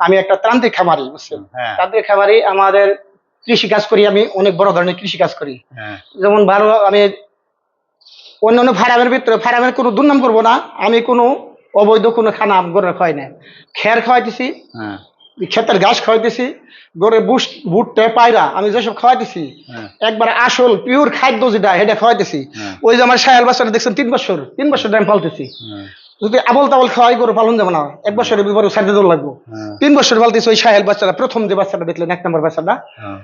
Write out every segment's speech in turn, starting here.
আমি একটা তান্ত্রিক খামারি বুঝছেন? হ্যাঁ। তান্ত্রিক খামারি আমাদের কৃষি কাজ করি আমি অনেক বড় ধরনের কৃষি কাজ করি। হ্যাঁ। যেমন ভালো আমি অন্যান্য ফার্মের ভিতরে ফার্মের কোনো দুর্নাম করব না আমি কোনো অবৈধ কোনো খানা গরুর খাওয়াই না খের খাওয়াইতেছি হ্যাঁ। ক্ষেতের ঘাস খাওয়াইতেছি গরুর বুস ভুট্টে পায়রা আমি যেসব খাওয়াইতেছি একবার আসল পিওর খাদ্য যেটা সেটা খাওয়াইতেছি। ওই যে আমার সায়াল বাচ্চাটা দেখছেন তিন বছর তিন বছর আমি পালতেছি। যদি আবল তাবল খাওয়াই গরু পালন যাবে না এক বছরের বিপরে সাড়ে দৌড় লাগবো। হ্যাঁ। তিন বছর পালতেছি ওই সাহেল বাচ্চাটা প্রথম যে বাচ্চাটা দেখলেন এক নম্বর বাচ্চাটা। হ্যাঁ।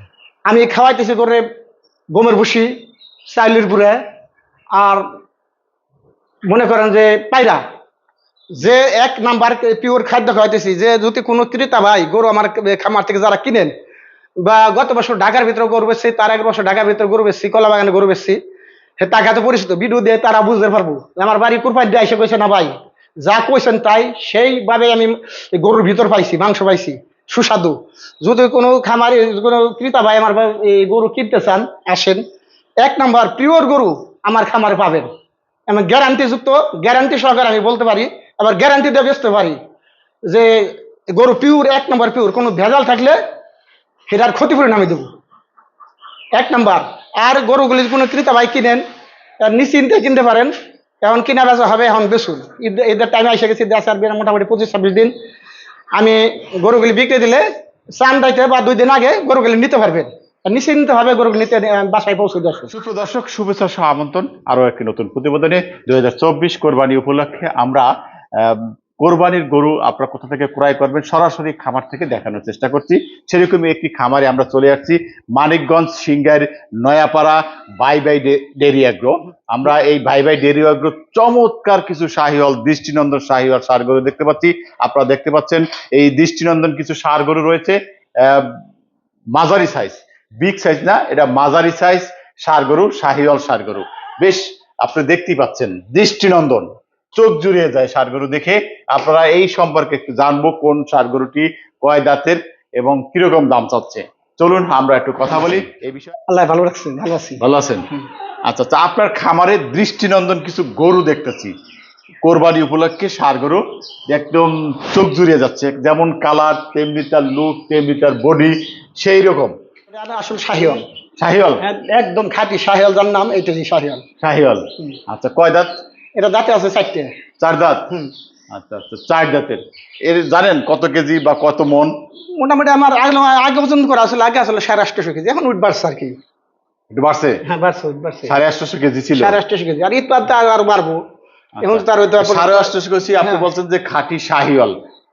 আমি খাওয়াইতেছি করে গমের ভুসি চাইলের গুঁড়ে আর মনে করেন যে পায়রা। যে এক নাম্বার পিওর খাদ্য খাওয়াইতেছি যে যদি কোনো ক্রেতা ভাই গরু আমার খামার থেকে যারা কিনেন বা গত বছর ঢাকার ভিতরে গরু বেচছি তার এক বছর ঢাকার ভিতরে গরু বেচছি কলা বাগানে গরু বেচছি সে টাকা তো পরিচিত ভিডিও দিয়ে তারা বুঝতে পারব। আমার বাড়ি কুরপাই দিয়ে এসে কইছে না ভাই যা কইছেন তাই, সেইভাবে আমি গরুর ভিতর পাইছি, মাংস পাইছি। সুস্বাদু। যদি কোনো খামারি কোনো ক্রেতা ভাই আমার এই গরু কিনতে চান, আসেন। এক নাম্বার, পিওর গরু আমার খামারে পাবেন। আমি গ্যারান্টি যুক্ত গ্যারান্টি সহকারে আমি বলতে পারি, আবার গ্যারান্টি দিয়ে বেচতে পারি যে গরু পিওর, এক নম্বর পিওর, কোনো ভেজাল থাকলে সেটার ক্ষতিপূরণ আমি দেবো। এক নাম্বার, আর গরুগুলি কোনো ক্রেতা ভাই কিনেন নিশ্চিন্তে কিনতে পারেন এখন কিনা বেচা হবে এখন বেসুন ঈদ ঈদের টাইমে এসে গেছি দেশ আর মোটামুটি পঁচিশ ছাব্বিশ দিন। আমি গরুগুলি বিক্রি দিলে চান দাইতে বা দুই দিন আগে গরুগুলি নিতে পারবেন নিশ্চিন্তভাবে নিশ্চিন্ত ভাবে গরুগুলি নিতে বাসায় পৌঁছে দর্শক সুপ্রদর্শক শুভেচ্ছা সহ আমন্ত্রণ। আরও একটি নতুন প্রতিবেদনে দুই হাজার চব্বিশ কোরবানি উপলক্ষে আমরা কোরবানির গরু আপনারা কোথা থেকে ক্রয় করবেন সরাসরি খামার থেকে দেখানোর চেষ্টা করছি। সেরকমই একটি খামারে আমরা চলে আসছি, Manikganj Singair Nayapara bye bye dairy agro. আমরা এই ভাই ভাই ডেরি অ্যাগ্রো চমৎকার কিছু শাহিওয়াল, দৃষ্টিনন্দন শাহিওয়াল সার গরু দেখতে পাচ্ছি। আপনারা দেখতে পাচ্ছেন এই দৃষ্টিনন্দন কিছু সার গরু রয়েছে মাঝারি সাইজ বিগ সাইজ না, এটা মাঝারি সাইজ সার গরু শাহিওয়াল সার গরু বেশ, আপনি দেখতেই পাচ্ছেন দৃষ্টিনন্দন। চোখ জুড়িয়ে যায় সার গরু দেখে। আপনারা এই সম্পর্কে একটু জানব কোন সার গরুটি কয় দাঁতের এবং কীরকম দাম চাচ্ছে। চলুন আমরা একটু কথা বলি। এই বিষয়ে আল্লাহ ভালো রাখছেন ভালো আছি। ভালো আছেন? আচ্ছা আচ্ছা আপনার খামারে দৃষ্টিনন্দন কিছু গরু দেখতেছি। কোরবানি উপলক্ষে সার গরু একদম চোখ জুড়িয়ে যাচ্ছে। যেমন কালার তেমনি তার লুক তেমনি তার বডি সেই রকম। আসল শাহিওয়াল। শাহিওয়াল? একদম খাঁটি শাহিওয়াল যার নাম এইটাই শাহিওয়াল। শাহিওয়াল। আচ্ছা কয় দাঁত এটা দাঁতে আছে চারটে। চার দাঁত? আচ্ছা আচ্ছা চার দাঁতের। এর জানেন কত কেজি বা কত মন? মোটামুটি আমার আগে ওজন করা আসলে আগে আসলে সাড়ে আটশোশো কেজি এখন উঠ বাড়ছে আর কি। একটু বাড়ছে? হ্যাঁ বাড়ছে উঠ বাড়ছে। সাড়ে আটশোশো কেজি ছিল? সাড়ে আটশোশো কেজি আর ঈদ বাদতে আরও বাড়বো। এখন আচ্ছা। তার হয়তো সাড়ে আটশোশো কেজি আপনি হ্যাঁ। বলছেন যে খাঁটি শাহিওয়াল।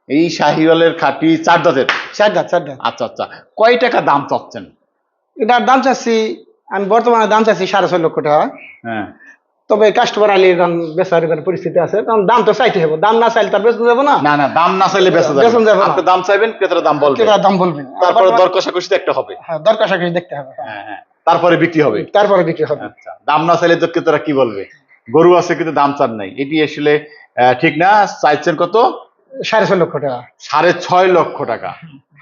এই শাহিওয়ালের খাঁটি চার দাঁতের? চার দাঁত চার দাঁত। আচ্ছা আচ্ছা। কয় টাকা দাম চাচ্ছেন? এটার দাম চাচ্ছি আমি বর্তমানে দাম চাচ্ছি সাড়ে ছয় লক্ষ টাকা। হ্যাঁ। তবে কাস্টমার আলি এখন বেচার এবার পরিস্থিতি আছে কারণ দাম তো চাইতে হবে দাম না চাইলে তার বেচতে যাব না। না না দাম না চাইলে বেচা যাবে যাবে না। না। আপনি দাম চাইবেন ক্রেতারা দাম বলবে। কেটা দাম বলবেন তারপরে দর কষাকষি তো একটা হবে। হ্যাঁ দরকার সাকরি দেখতে হবে হ্যাঁ। হ্যাঁ হ্যাঁ। তারপরে বিক্রি হবে। তারপরে বিক্রি হবে। আচ্ছা দাম না চাইলে তো ক্রেতারা কি বলবে? গরু আছে কিন্তু দাম চান নাই। এটি আসলে ঠিক না? চাইছেন কত? সাড়ে ছয় লক্ষ টাকা। সাড়ে ছয় লক্ষ টাকা।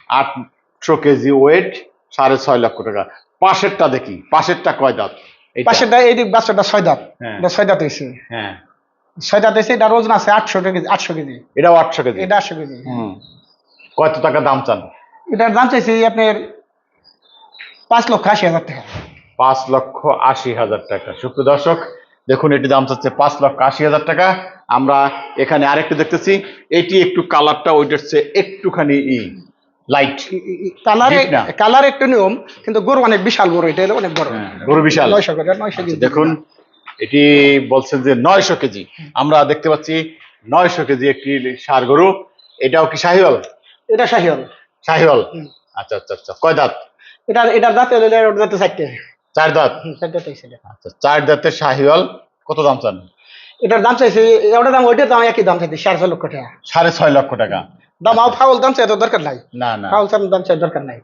আটশো কেজি ওয়েট সাড়ে ছয় লক্ষ টাকা। পাশেরটা দেখি পাশেরটা কয় দাঁত? পাশেরটা এই বাচ্চাটা ছয় দাঁত হ্যাঁ। ছয় দাঁত হয়েছে। হ্যাঁ। ছয় দাঁত হয়েছে ওজন আছে আটশো কেজি আটশো কেজি। এটাও আটশো কেজি। এটা আটশো কেজি। কত টাকা দাম চান? এটার দাম চাইছি আপনার পাঁচ লক্ষ আশি হাজার টাকা। পাঁচ লক্ষ আশি হাজার টাকা। সুপ্রিয় দর্শক দেখুন এটি দাম চাচ্ছে পাঁচ লক্ষ আশি হাজার টাকা। আমরা এখানে আরেকটু দেখতেছি এটি একটু কালারটা ওইটার চেয়ে একটুখানি ই। লাইট কালারে কালার একটু নিয়ম কিন্তু গরু অনেক বিশাল গরু এটা অনেক বড়। গরু বিশাল। নয়শো কেজি নয়শো কেজি। আচ্ছা, দেখুন এটি বলছেন যে নয়শো কেজি। আমরা দেখতে পাচ্ছি নয়শো কেজি একটি সার গরু। এটাও কি শাহিওয়াল? এটা শাহিওয়াল। শাহিওয়াল? আচ্ছা আচ্ছা আচ্ছা কয় দাঁত? এটার এটার দাঁতে ওটার দাঁতে চারটে। চার দাঁত? চার দাঁত আচ্ছা চার দাঁতের শাহিওয়াল কত দাম চান? এটার দাম চাইছে ওটার দাম ওইটার দাম একই দাম চাইছে সাড়ে ছয় লক্ষ টাকা। সাড়ে ছয় লক্ষ টাকা। দাম ফাউল দাম চাই দরকার নাই। না না। ফাউল দাম চাই দরকার নাই।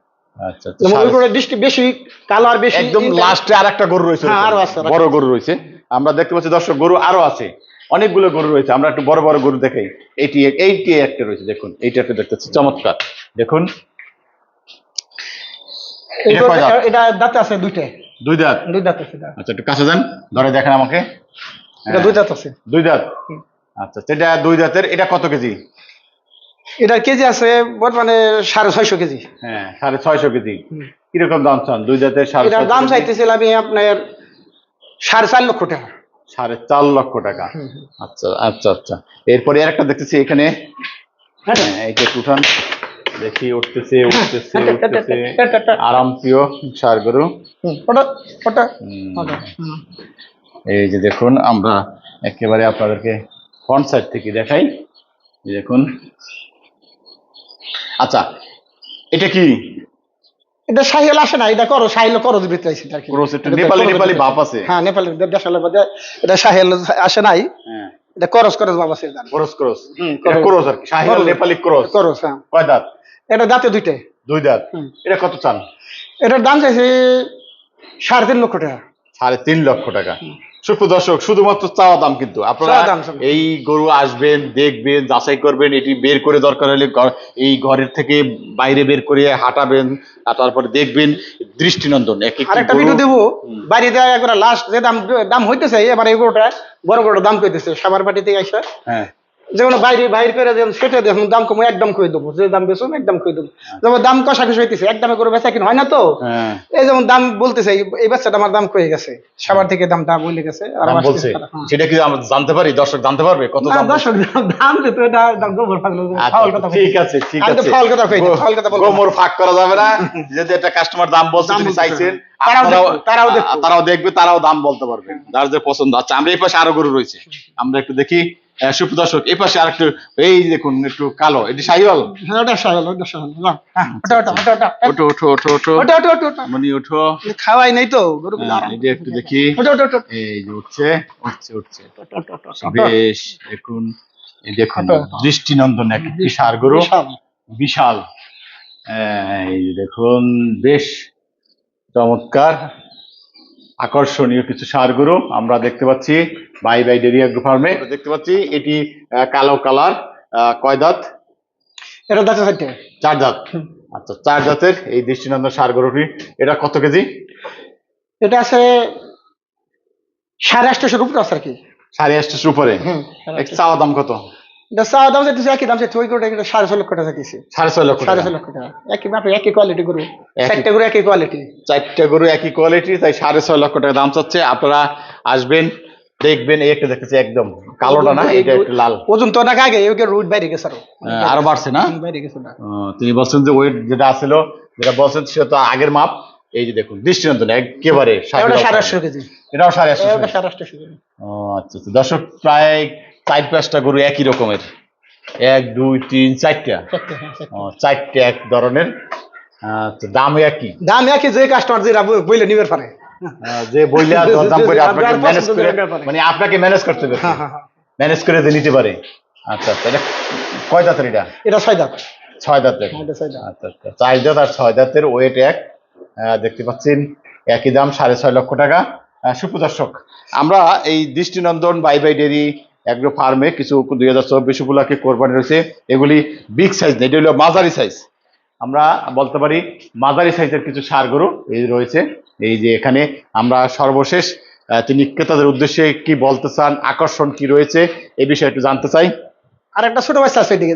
আচ্ছা আচ্ছা, সাড়ে- ওইগুলো দৃষ্টি বেশি কালার বেশি একদম লাস্টে আর গরু রয়েছে হ্যাঁ, আরও আছে, বড় গরু রয়েছে। আমরা দেখতে পাচ্ছি দর্শক গরু আরও আছে। অনেকগুলো গরু রয়েছে। আমরা একটু বড় বড় গরু দেখাই। এইটি এইটি একটা রয়েছে দেখুন। এইটা একটা দেখতে পাচ্ছি। চমৎকার। দেখুন। এটা দাঁত? দাঁতে আছে দুইটা। দুই দাঁত? দুই দাঁত আছে আচ্ছা একটু কাছে যান। ধরে দেখেন আমাকে। এটা দুই দাঁত আছে। দুই দাঁত? আচ্ছা সেটা দুই দাঁতের। এটা কত কেজি? এটা কেজি আছে বর্তমানে সাড়ে ছয়শো কেজি। হ্যাঁ সাড়ে ছয়শো কেজি। কীরকম দাম চান? দুই জাতের সাড়ে এটার দাম? চাইতেছিলাম আমি আপনার সাড়ে চার লক্ষ টাকা। সাড়ে চার লক্ষ টাকা। আচ্ছা আচ্ছা আচ্ছা। এরপরে আর একটা দেখতেছি এখানে। হ্যাঁ। এইটা একটু উঠান। দেখি উঠতেছে উঠতেছে উঠতেছে। আরাম প্রিয় সার গরু। এই যে দেখুন আমরা একেবারে আপনাদেরকে ফ্রন্ট সাইড থেকে দেখাই। দেখুন। আচ্ছা এটা কি? এটা সাহিল আসে না এটা করো সাহিল করো ভিতরে আছে আর কি নেপালি- নেপালি। ভাব আছে। হ্যাঁ নেপালি দেশালের মধ্যে এটা সাহিল আসে নাই। হ্যাঁ। এটা করস করস বাবা আছে এটা। Cross cross. হুম, এটা cross। আর কি শাহিওয়াল নেপালি ক্রস। করস হ্যাঁ। কয় দাঁত? এটা দাঁতে দুইটে। দুই দাঁত। এটা কত চান? এটার দাম চাইছে সাড়ে তিন লক্ষ টাকা। সাড়ে তিন লক্ষ টাকা। সুপ্র দর্শক শুধুমাত্র চাওয়া দাম কিন্তু। আপনারা। এই গরু আসবেন দেখবেন যাচাই করবেন এটি বের করে দরকার হলে এই ঘরের থেকে বাইরে বের করে হাঁটাবেন তারপরে দেখবেন দৃষ্টিনন্দন। এক একটা ভিডিও দেবো। হুম। দেওয়া একবার লাস্ট যে দাম দাম হইতেছে এবার এই গরুটা বড় বড় দাম কইতেছে সাবার পাটি থেকে আসে হ্যাঁ। যেমন বাইরে বাইরে করে যেমন সেটা দেখুন দাম কমে একদম কই দেবো। যে দাম বেচুন একদম কই দেবো। যেমন দাম কষাকষি হইতেছে এক দামে করে বেচা কিনা হয় না তো? হ্যাঁ। এই যেমন দাম বলতেছে এই- বাচ্চাটা আমার দাম কয়ে গেছে? সাবার থেকে দাম দাম বলে গেছে আর আমার বলছে। হ্যাঁ। সেটা কি আমরা জানতে পারি? দর্শক জানতে পারবে? কত দাম দর্শক, দাম দিতে এটা দাম গোবর ফাগল আচ্ছা, ফাউল কথা ঠিক আছে ঠিক আমি তো আছে। ফাউল কথা কইনি, ফাউল কথা বলব গোমর ফাঁক করা যাবে না। যদি একটা কাস্টমার দাম বলছে বলছে। চাইছেন তারাও দেখবে, তারাও দেখবে। তারাও দাম বলতে পারবে। যার যে পছন্দ। আচ্ছা আমরা এই পাশে আরও গরু রয়েছে। আমরা একটু দেখি। সুপ্রদর্শক এই পাশে আরেকটু এই দেখুন একটু কালো এটি শাহিওয়াল। হ্যাঁ, ওটা সাগল ওটা সাগল না, হ্যাঁ, ওটা ওটা ওটা ওটা ওঠো ওঠো ওঠো ওঠো। ওটা মনি ওঠো। খাওয়াই নাই তো হ্যাঁ, একটু দেখি। ওটা ওটা ওটা এই যে উঠছে উঠছে উঠছে। বেশ দেখুন এই দেখুন। দৃষ্টিনন্দন এক একটি সার গরু। বিশাল। বিশাল। এই দেখুন বেশ চমৎকার। আকর্ষণীয় কিছু সারগুলো আমরা দেখতে পাচ্ছি বাই বাই ডেরি অ্যাগ্রো ফার্মে। দেখতে পাচ্ছি এটি আহ, কালো কালার আহ, কয় দাঁত? এটা দাঁতে চার দাঁত। আচ্ছা চার দাঁতের এই দৃষ্টিনন্দন সার গরুটি এটা কত কেজি? এটা আছে সাড়ে আটশোশোর উপরে আছে আর কি। সাড়ে আটশোর উপরে? চাওয়া দাম কত? চাওয়া দাম চাইতেছে একই দাম চাইতে ওই গরুটা কিন্তু সাড়ে ছয় লক্ষ টাকা চাইতেছে সাড়ে ছয় লক্ষ সাড়ে টাকা। লক্ষ টাকা। একই মাপে একই কোয়ালিটি গরু। চারটে গরু একই কোয়ালিটি চারটে গরু একই কোয়ালিটি তাই সাড়ে ছয় লক্ষ টাকা দাম চাচ্ছে। আপনারা আসবেন দেখবেন এই একটা দেখতেছি একদম কালোটা না এটা একটু লাল। ওজন তো আগে রুট বাইরে গেছে আরও। আরও বাড়ছে না? বাইরে গেছে না তিনি বলছেন যে ওয়েট যেটা আসছিল যেটা বলছেন সেটা তো আগের মাপ। এই যে দেখুন দৃষ্টিনন্দন একেবারে সাড়ে আটশো কেজি। এটাও সাড়ে আটশো সাড়ে আটশো কেজি। ও আচ্ছা আচ্ছা। দর্শক প্রায় চার পাঁচটা গরু একই রকমের। এক দুই তিন চারটা। চারটে, হ্যাঁ, এক ধরনের। দাম একই। দাম একই যে কাস্টমার যে বইলে নিবে পারে। যে বইলা দরদাম করে আপনাকে ম্যানেজ করে করে নিতে পারে। মানে আপনাকে ম্যানেজ করতে হবে। হ্যাঁ হ্যাঁ ম্যানেজ করে যে নিতে পারে। আচ্ছা আচ্ছা এটা কয় দাঁতের এটা? এটা ছয় দাঁত। ছয় দাঁতের আচ্ছা আচ্ছা চার দাঁত আর ছয় দাঁতের ওয়েট এক। দেখতে পাচ্ছেন একই দাম সাড়ে ছয় লক্ষ টাকা। সুপ্রদর্শক আমরা এই দৃষ্টিনন্দন বাই বাই ডেরি অ্যাগ্রো ফার্মে কিছু দুই হাজার চব্বিশ উপলক্ষে কোরবানি রয়েছে। এগুলি বিগ সাইজ না এটি হলো মাঝারি সাইজ আমরা বলতে পারি মাঝারি সাইজের কিছু সার গরু এই রয়েছে। এই যে এখানে আমরা সর্বশেষ তিনি ক্রেতাদের উদ্দেশ্যে কি বলতে চান আকর্ষণ কি রয়েছে এ বিষয়ে একটু জানতে চাই। আর একটা ছোট ভাই আছে এদিকে।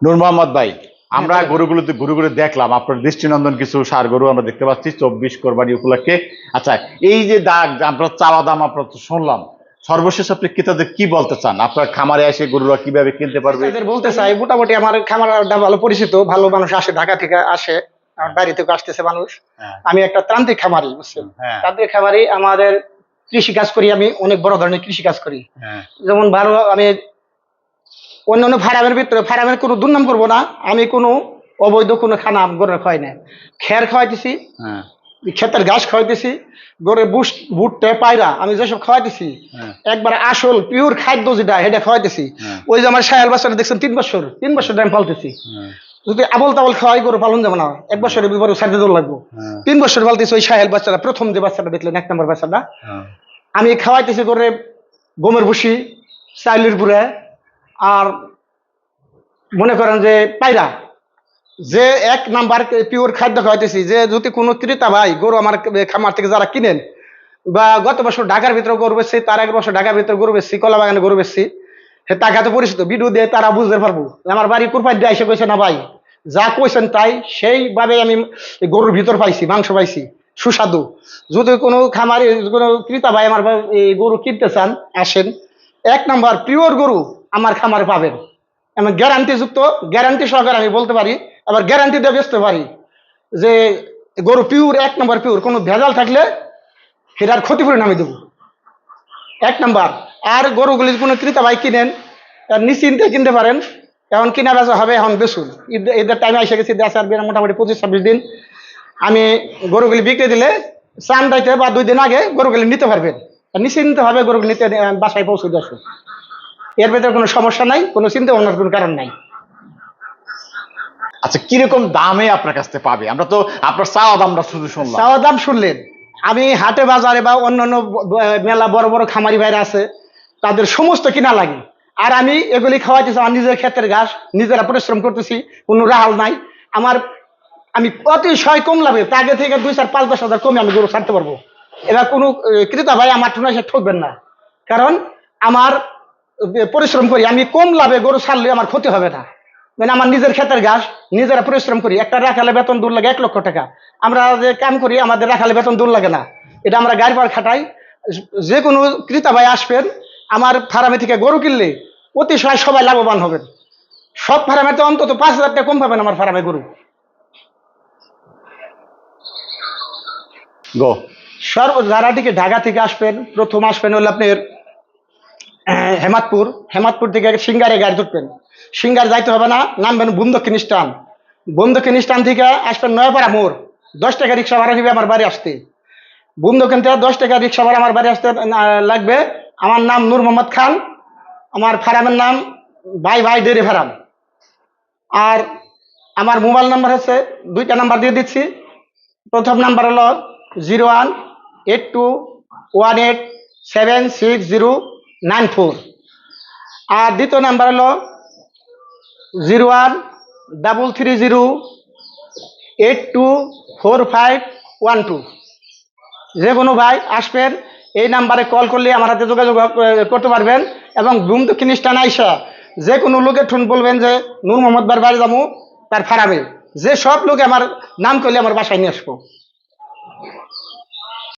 নূর মোহাম্মদ ভাই আমরা হ্যাঁ, গরুগুলোতে গরুগুলো দেখলাম আপনার দৃষ্টিনন্দন কিছু সার গরু আমরা দেখতে পাচ্ছি চব্বিশ কোরবানি উপলক্ষে। আচ্ছা এই যে দাগ আপনার চাওয়া দাম আপনার শুনলাম সর্বশেষ আপনি ক্রেতাদের কি বলতে চান? আপনার খামারে এসে গরুরা কীভাবে কিনতে পারবে? বলতে চাই মোটামুটি আমার খামারটা ভালো পরিচিত ভালো মানুষ আসে ঢাকা থেকে আসে আমার বাড়ি থেকে আসতেছে মানুষ। হ্যাঁ। আমি একটা তান্ত্রিক খামারি বুঝছেন? হ্যাঁ। তান্ত্রিক খামারি আমাদের কৃষি কাজ করি আমি অনেক বড় ধরনের কৃষি কাজ করি। হ্যাঁ। যেমন ভালো আমি অন্যান্য ফার্মের ভিতরে ফার্মের কোনো দুর্নাম করব না আমি কোনো অবৈধ কোনো খানা গরুর খাওয়াই না খের খাওয়াইতেছি ক্ষেতের ঘাস খাওয়াইতেছি গরুর বুস বুটটা পায়রা আমি যেসব খাওয়াইতেছি হ্যাঁ। একবার আসল পিওর খাদ্য যেটা সেটা খাওয়াইতেছি। হ্যাঁ। ওই যে আমার সায়াল বাচ্চাটা দেখছেন তিন বছর তিন বছর আমি পালতেছি। হ্যাঁ। যদি আবল তাবল খাওয়াই গরু পালন যাবে না। এক বছরের বিপরে সাড়ে দৌড় লাগবো। তিন বছর পালতেছি ওই সাহেল বাচ্চাটা প্রথম যে বাচ্চাটা দেখলেন এক নম্বর বাচ্চাটা। আমি খাওয়াইতেছি করে গমের ভুসি চাইলের গুঁড়া আর মনে করেন যে পায়রা। যে এক নাম্বার পিওর খাদ্য খাওয়াইতেছি, যে যদি কোনো ক্রেতা ভাই গরু আমার খামার থেকে যারা কিনেন, বা গত বছর ঢাকার ভিতরে গরু বেচছি, তার এক বছর ঢাকার ভিতরে গরু বেচছি, কলা বাগানে গরু বেচছি, হে টাকাতে পরিচিত ভিডিও দিয়ে তারা বুঝতে পারব। আমার বাড়ি কুরপাই দিয়ে এসে কইছে, না ভাই, যা কইছেন তাই, সেইভাবে আমি গরুর ভিতর পাইছি, মাংস পাইছি, সুস্বাদু। যদি কোনো খামারি কোনো ক্রেতা ভাই আমার গরু কিনতে চান, আসেন। এক নাম্বার পিওর গরু আমার খামারে পাবেন। আমি গ্যারান্টি যুক্ত গ্যারান্টি সহকারে আমি বলতে পারি আবার গ্যারান্টি দিয়ে বেচতে পারি যে গরু পিওর এক নম্বর পিওর কোনো ভেজাল থাকলে সেটার ক্ষতিপূরণ আমি দেবো। এক নম্বর আর গরুগুলি কোনো ক্রেতা ভাই কিনেন, তার নিশ্চিন্তে কিনতে পারেন, এখন কিনা বেচা হবে, এখন বেচুন। ঈদ, ঈদের টাইমে এসে গেছি দেশ আর মোটামুটি পঁচিশ ছাব্বিশ দিন। আমি গরুগুলি বিক্রি দিলে চান দাইতে বা দুই দিন আগে গরুগুলি নিতে পারবেন। নিশ্চিন্তভাবে গরুগুলি নিতে বাসায় পৌঁছে দিয়ে আসুন। এর ভেতরে কোনো সমস্যা নাই, কোনো চিন্তা ভাবনার কোনো কারণ নাই। আচ্ছা কীরকম দামে আপনার কাছ থেকে পাবে? আমরা তো আপনার চাওয়া দামটা শুধু শুনলাম। চাওয়া দাম শুনলেন। আমি হাটে বাজারে বা অন্যান্য মেলা বড় বড় খামারি ভাইরা আছে, তাদের সমস্ত কিনা লাগে। আর আমি এগুলি খাওয়াইতেছি, আমার নিজের ক্ষেত্রের ঘাস, নিজেরা পরিশ্রম করতেছি, কোনো রাহাল নাই। আমার, আমি অতিশয় কম লাভে তাকে থেকে দুই চার পাঁচ দশ হাজার কমে আমি গরু ছাড়তে পারব। এবার কোনো ক্রেতা ভাই আমার ঠোনা এসে ঠকবেন না। কারণ আমার পরিশ্রম করি, আমি কম লাভে গরু ছাড়লে আমার ক্ষতি হবে না। মানে আমার নিজের ক্ষেতের ঘাস নিজেরা পরিশ্রম করি। একটা রাখালে বেতন দূর লাগে এক লক্ষ টাকা। আমরা যে কাম করি আমাদের রাখালে বেতন দূর লাগে না। এটা আমরা গাড়ি ভাড়া খাটাই। যে কোনো ক্রেতা ভাই আসবেন আমার ফার্মে থেকে গরু কিনলে অতি অতিশয় সবাই লাভবান হবেন। সব ফার্মে তো অন্তত পাঁচ হাজার টাকা কম পাবেন আমার ফার্মে গরু। গো। সর্ব যারা থেকে ঢাকা থেকে আসবেন প্রথম আসবেন হলো আপনার হেমাদপুর হেমাদপুর থেকে সিঙ্গারে গাড়ি ধরবেন। সিঙ্গার যাইতে হবে না, নামবেন বন্দক্ষিণ স্টান বন্দক্ষিণ স্টান থেকে আসবেন নয়াপাড়া মোড়। দশ টাকা রিক্সা ভাড়া নিবে আমার বাড়ি আসতে। বন্দক্ষিণ থেকে দশ টাকা রিক্সা ভাড়া আমার বাড়ি আসতে লাগবে। আমার নাম নূর মোহাম্মদ খান। আমার ফার্মের নাম ভাই ভাই ডেরি ফারাম। আর আমার মোবাইল নাম্বার হচ্ছে, দুইটা নাম্বার দিয়ে দিচ্ছি। প্রথম নাম্বার হলো zero one eight two one eight seven six zero nine four. আর দ্বিতীয় নাম্বার হলো zero one double three zero eight two four five one two যে কোনো ভাই আসবেন, এই নাম্বারে কল করলে আমার হাতে যোগাযোগ করতে পারবেন এবং ঘুম দক্ষিণ স্টান আইসা যে কোনো লোকের ঠুন বলবেন যে, নূর মোহাম্মদ বার বাড়ি যাব। তার ফারামে যে সব লোকে আমার নাম করলে আমার বাসায় নিয়ে আসব।